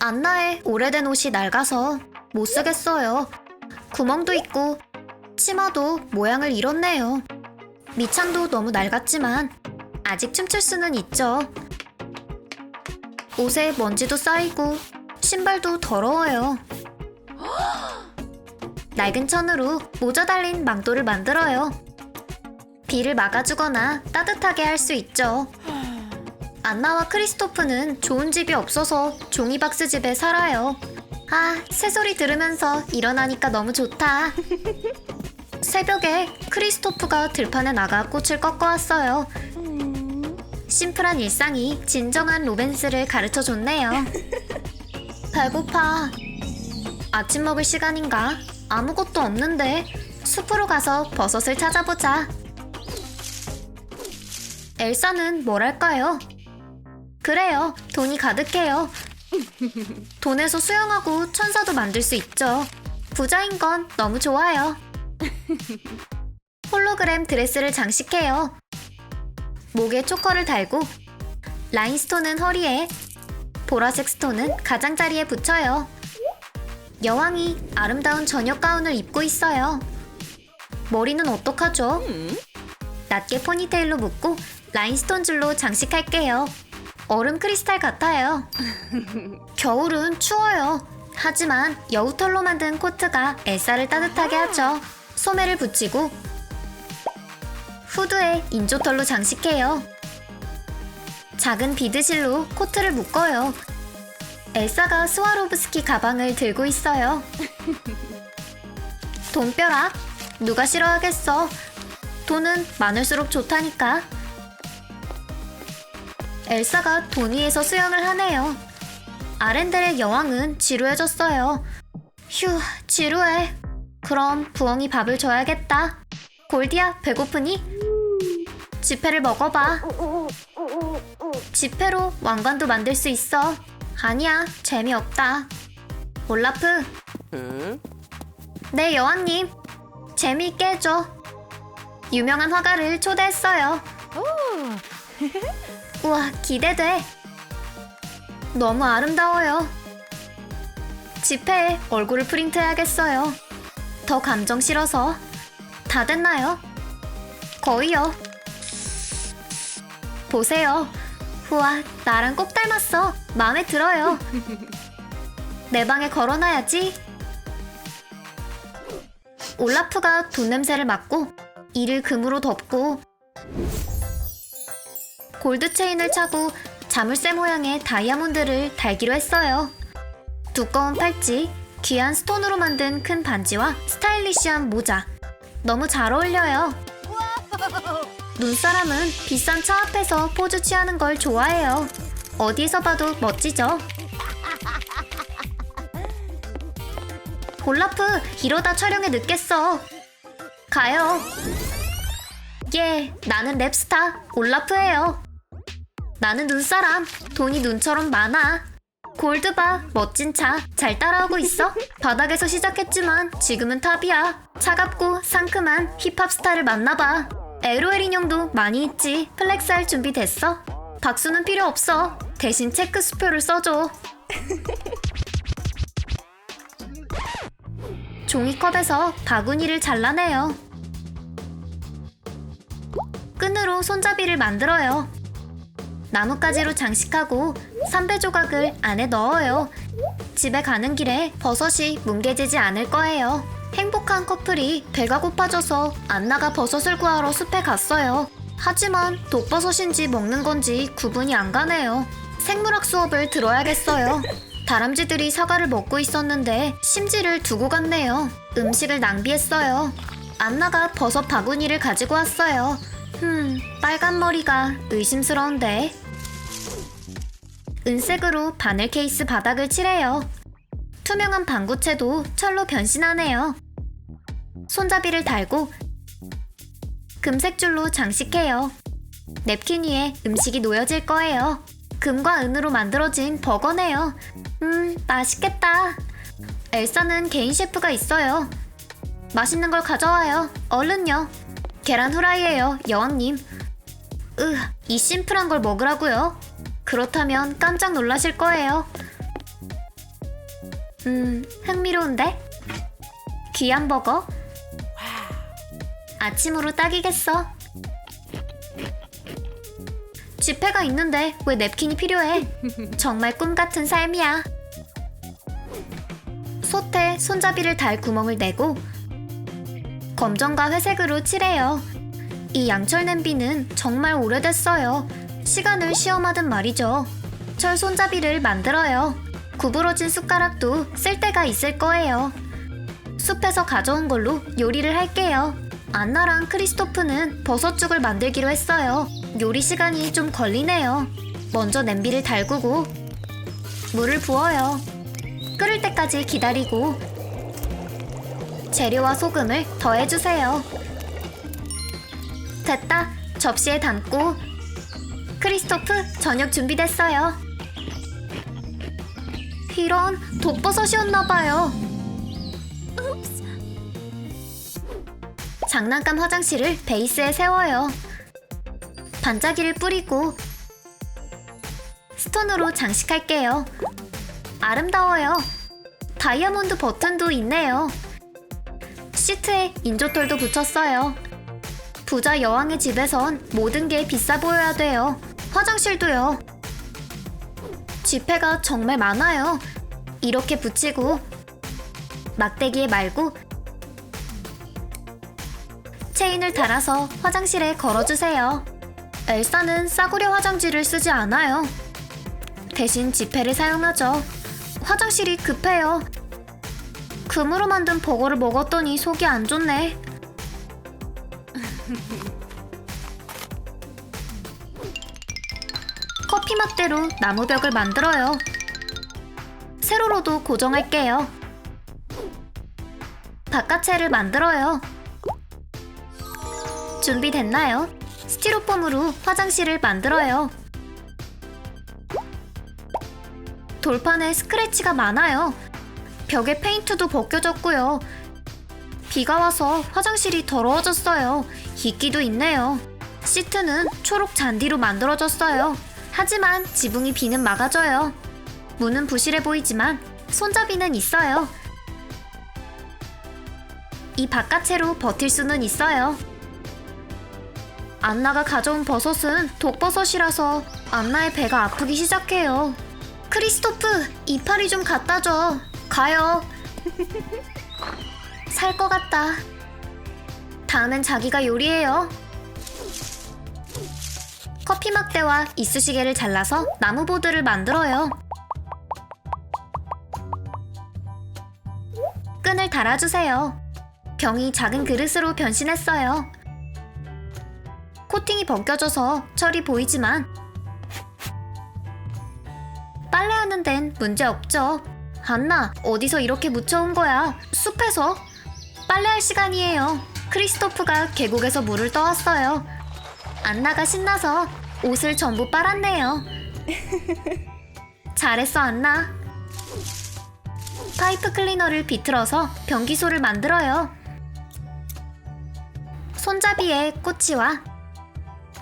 안나의 오래된 옷이 낡아서 못 쓰겠어요. 구멍도 있고 치마도 모양을 잃었네요. 밑창도 너무 낡았지만 아직 춤출 수는 있죠. 옷에 먼지도 쌓이고 신발도 더러워요. 낡은 천으로 모자 달린 망토를 만들어요. 비를 막아주거나 따뜻하게 할 수 있죠. 안나와 크리스토프는 좋은 집이 없어서 종이박스 집에 살아요. 아, 새소리 들으면서 일어나니까 너무 좋다. 새벽에 크리스토프가 들판에 나가 꽃을 꺾어왔어요. 심플한 일상이 진정한 로맨스를 가르쳐 줬네요. 배고파. 아침 먹을 시간인가? 아무것도 없는데 숲으로 가서 버섯을 찾아보자. 엘사는 뭘 할까요? 그래요. 돈이 가득해요. 돈에서 수영하고 천사도 만들 수 있죠. 부자인 건 너무 좋아요. 홀로그램 드레스를 장식해요. 목에 초커를 달고 라인스톤은 허리에 보라색 스톤은 가장자리에 붙여요. 여왕이 아름다운 저녁 가운을 입고 있어요. 머리는 어떡하죠? 낮게 포니테일로 묶고 라인스톤 줄로 장식할게요. 얼음 크리스탈 같아요. 겨울은 추워요. 하지만 여우털로 만든 코트가 엘사를 따뜻하게 하죠. 소매를 붙이고 후드에 인조털로 장식해요. 작은 비드실로 코트를 묶어요. 엘사가 스와로브스키 가방을 들고 있어요. 돈벼락? 누가 싫어하겠어? 돈은 많을수록 좋다니까. 엘사가 돈 위에서 수영을 하네요. 아렌델의 여왕은 지루해졌어요. 휴, 지루해. 그럼 부엉이 밥을 줘야겠다. 골디야, 배고프니? 지폐를 먹어봐. 지폐로 왕관도 만들 수 있어. 아니야, 재미없다. 올라프, 응? 네, 여왕님. 재미있게 해줘. 유명한 화가를 초대했어요. 우와, 기대돼. 너무 아름다워요. 지폐에 얼굴을 프린트해야겠어요. 더 감정 실어서. 다 됐나요? 거의요. 보세요. 우와, 나랑 꼭 닮았어. 마음에 들어요. 내 방에 걸어놔야지. 올라프가 돈 냄새를 맡고 이를 금으로 덮고 골드 체인을 차고 자물쇠 모양의 다이아몬드를 달기로 했어요. 두꺼운 팔찌, 귀한 스톤으로 만든 큰 반지와 스타일리시한 모자. 너무 잘 어울려요. 눈사람은 비싼 차 앞에서 포즈 취하는 걸 좋아해요. 어디에서 봐도 멋지죠? 올라프, 이러다 촬영에 늦겠어. 가요. 예, 나는 랩스타, 올라프예요. 나는 눈사람, 돈이 눈처럼 많아. 골드바, 멋진 차, 잘 따라오고 있어? 바닥에서 시작했지만 지금은 탑이야. 차갑고 상큼한 힙합 스타를 만나봐. LOL 인형도 많이 있지. 플렉스 할 준비 됐어? 박수는 필요 없어. 대신 체크 수표를 써줘. 종이컵에서 바구니를 잘라내요. 끈으로 손잡이를 만들어요. 나뭇가지로 장식하고 삼배 조각을 안에 넣어요. 집에 가는 길에 버섯이 뭉개지지 않을 거예요. 행복한 커플이 배가 고파져서 안나가 버섯을 구하러 숲에 갔어요. 하지만 독버섯인지 먹는 건지 구분이 안 가네요. 생물학 수업을 들어야겠어요. 다람쥐들이 사과를 먹고 있었는데 심지를 두고 갔네요. 음식을 낭비했어요. 안나가 버섯 바구니를 가지고 왔어요. 흠, 빨간 머리가 의심스러운데. 은색으로 바늘 케이스 바닥을 칠해요. 투명한 방구채도 철로 변신하네요. 손잡이를 달고 금색 줄로 장식해요. 냅킨 위에 음식이 놓여질 거예요. 금과 은으로 만들어진 버거네요. 음, 맛있겠다. 엘사는 개인 셰프가 있어요. 맛있는 걸 가져와요. 얼른요. 계란 후라이예요, 여왕님. 으, 이 심플한 걸 먹으라고요? 그렇다면 깜짝 놀라실 거예요. 음, 흥미로운데? 귀한 버거? 아침으로 딱이겠어. 지폐가 있는데 왜 냅킨이 필요해? 정말 꿈 같은 삶이야. 솥에 손잡이를 달 구멍을 내고 검정과 회색으로 칠해요. 이 양철 냄비는 정말 오래됐어요. 시간을 시험하듯 말이죠. 철 손잡이를 만들어요. 구부러진 숟가락도 쓸 때가 있을 거예요. 숲에서 가져온 걸로 요리를 할게요. 안나랑 크리스토프는 버섯죽을 만들기로 했어요. 요리 시간이 좀 걸리네요. 먼저 냄비를 달구고 물을 부어요. 끓을 때까지 기다리고 재료와 소금을 더해주세요. 됐다. 접시에 담고 크리스토프 저녁 준비됐어요. 이런 독버섯이었나봐요. 장난감 화장실을 베이스에 세워요. 반짝이를 뿌리고 스톤으로 장식할게요. 아름다워요. 다이아몬드 버튼도 있네요. 시트에 인조털도 붙였어요. 부자 여왕의 집에선 모든 게 비싸 보여야 돼요. 화장실도요. 지폐가 정말 많아요. 이렇게 붙이고 막대기에 말고 체인을 달아서 화장실에 걸어주세요. 엘사는 싸구려 화장지를 쓰지 않아요. 대신 지폐를 사용하죠. 화장실이 급해요. 금으로 만든 버거를 먹었더니 속이 안 좋네. 커피 막대로 나무벽을 만들어요. 세로로도 고정할게요. 바깥채를 만들어요. 준비됐나요? 스티로폼으로 화장실을 만들어요. 돌판에 스크래치가 많아요. 벽에 페인트도 벗겨졌고요. 비가 와서 화장실이 더러워졌어요. 이끼도 있네요. 시트는 초록 잔디로 만들어졌어요. 하지만 지붕이 비는 막아줘요. 문은 부실해 보이지만 손잡이는 있어요. 이 바깥채로 버틸 수는 있어요. 안나가 가져온 버섯은 독버섯이라서 안나의 배가 아프기 시작해요. 크리스토프, 이파리 좀 갖다 줘. 가요. 살 것 같다. 다음엔 자기가 요리해요. 커피 막대와 이쑤시개를 잘라서 나무 보드를 만들어요. 끈을 달아주세요. 병이 작은 그릇으로 변신했어요. 코팅이 벗겨져서 철이 보이지만 빨래하는 데는 문제 없죠. 안나, 어디서 이렇게 묻혀온 거야? 숲에서? 빨래할 시간이에요. 크리스토프가 계곡에서 물을 떠왔어요. 안나가 신나서 옷을 전부 빨았네요. 잘했어, 안나. 파이프 클리너를 비틀어서 변기소를 만들어요. 손잡이에 꼬치와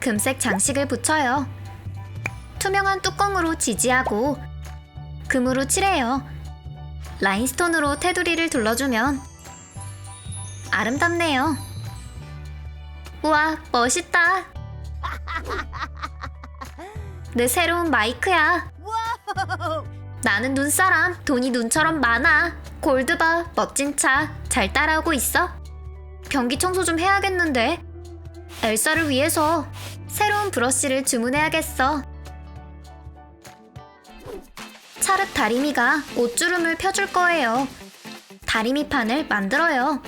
금색 장식을 붙여요. 투명한 뚜껑으로 지지하고 금으로 칠해요. 라인스톤으로 테두리를 둘러주면 아름답네요. 우와, 멋있다. 내 새로운 마이크야. 나는 눈사람, 돈이 눈처럼 많아. 골드바, 멋진 차, 잘 따라오고 있어? 변기 청소 좀 해야겠는데. 엘사를 위해서 새로운 브러쉬를 주문해야겠어. 차륵 다리미가 옷주름을 펴줄 거예요. 다리미 판을 만들어요.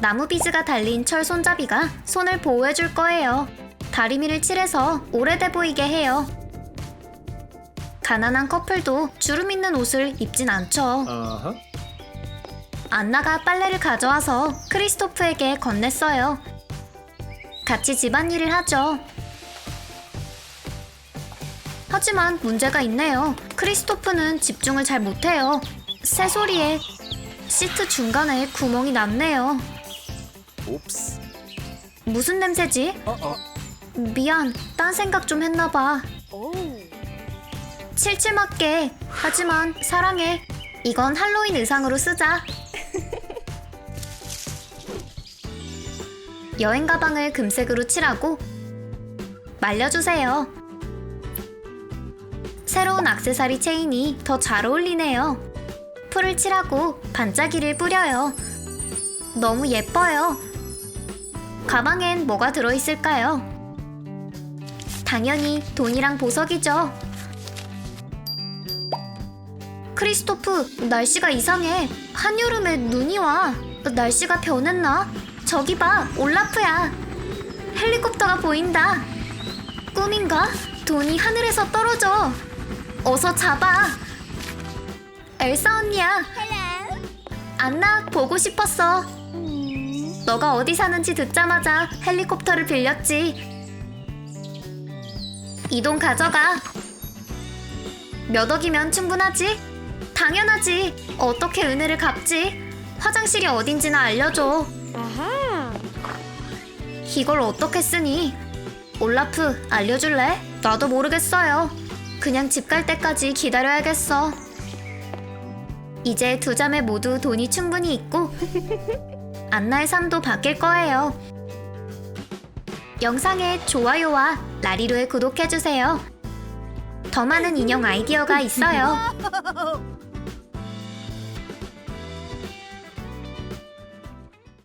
나무 비즈가 달린 철 손잡이가 손을 보호해줄 거예요. 다리미를 칠해서 오래돼 보이게 해요. 가난한 커플도 주름 있는 옷을 입진 않죠. Uh-huh. 안나가 빨래를 가져와서 크리스토프에게 건넸어요. 같이 집안일을 하죠. 하지만 문제가 있네요. 크리스토프는 집중을 잘 못해요. 새소리에 시트 중간에 구멍이 났네요. Oops. 무슨 냄새지? Uh-oh. 미안, 딴 생각 좀 했나봐. 칠칠맞게. 하지만 사랑해. 이건 할로윈 의상으로 쓰자. 여행 가방을 금색으로 칠하고 말려주세요. 새로운 악세사리 체인이 더 잘 어울리네요. 풀을 칠하고 반짝이를 뿌려요. 너무 예뻐요. 가방엔 뭐가 들어있을까요? 당연히 돈이랑 보석이죠. 크리스토프, 날씨가 이상해. 한여름에 눈이 와. 날씨가 변했나? 저기 봐, 올라프야. 헬리콥터가 보인다. 꿈인가? 돈이 하늘에서 떨어져. 어서 잡아. 엘사 언니야. 안나 보고 싶었어. 너가 어디 사는지 듣자마자 헬리콥터를 빌렸지. 이돈 가져가. 몇 억이면 충분하지? 당연하지. 어떻게 은혜를 갚지? 화장실이 어딘지나 알려줘. 이걸 어떻게 쓰니? 올라프, 알려줄래? 나도 모르겠어요. 그냥 집 갈 때까지 기다려야겠어. 이제 두 자매 모두 돈이 충분히 있고 안나의 삶도 바뀔 거예요. 영상에 좋아요와 라리로에 구독해주세요. 더 많은 인형 아이디어가 있어요.